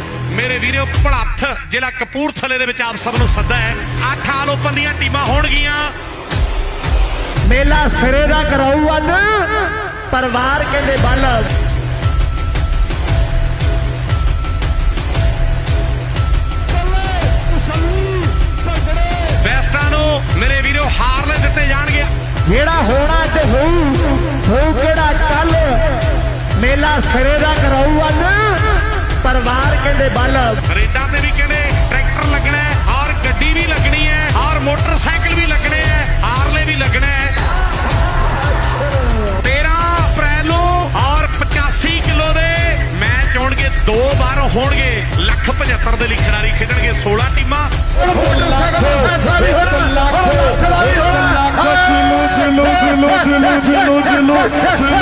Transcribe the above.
ਨੂੰ ਮੇਰੇ ਵੀਰੋ ਭੜੱਥ ਜ਼ਿਲ੍ਹਾ ਕਪੂਰਥਲੇ ਦੇ ਵਿੱਚ ਆਪ ਸਭ ਨੂੰ ਸੱਦਾ ਹੈ। ਅੱਠ ਆਲ ਓਪਨ ਦੀਆਂ ਟੀਮਾਂ ਹੋਣਗੀਆਂ। ਮੇਲਾ ਸਿਰੇ ਦਾ ਕਰਾਊ ਅੱਜ। ਪਰਿਵਾਰ ਕਹਿੰਦੇ ਬੱਲ ਵੈਸਟਾਂ ਨੂੰ ਮੇਰੇ ਵੀਰੋ ਹਾਰਲੇ ਦਿੱਤੇ ਜਾਣਗੇ। ਜਿਹੜਾ ਹੋਣਾ ਤੇ ਹੋਊ ਹੋਊ ਕਿਹੜਾ ਕੱਲ ਮੇਲਾ ਸਿਰੇ ਦਾ ਕਰਾਊ ਅੱਜ। ਪਰਿਵਾਰ ਕਹਿੰਦੇ ਬੱਲ। ਰੇਡਾਂ ਤੇ ਵੀ ਕਹਿੰਦੇ ਟਰੈਕਟਰ ਲੱਗਣਾ ਹੈ ਔਰ ਗੱਡੀ ਵੀ ਲੱਗਣੀ ਹੈ ਔਰ ਮੋਟਰਸਾਈਕਲ ਵੀ ਲੱਗਣੇ ਹੈ ਹਾਰਲੇ ਵੀ ਲੱਗਣਾ ਹੈ। 13 ਅਪ੍ਰੈਲ ਨੂੰ ਔਰ 85 ਕਿਲੋ ਦੇ ਮੈਚ ਹੋਣਗੇ ਦੋ ਵਾਰ ਹੋਣਗੇ। ਲੱਖ 75 ਦੇ ਲਈ ਖਿਡਾਰੀ ਖੇਡਣਗੇ 16 ਟੀਮਾਂ। Chilo, chilo, chilo,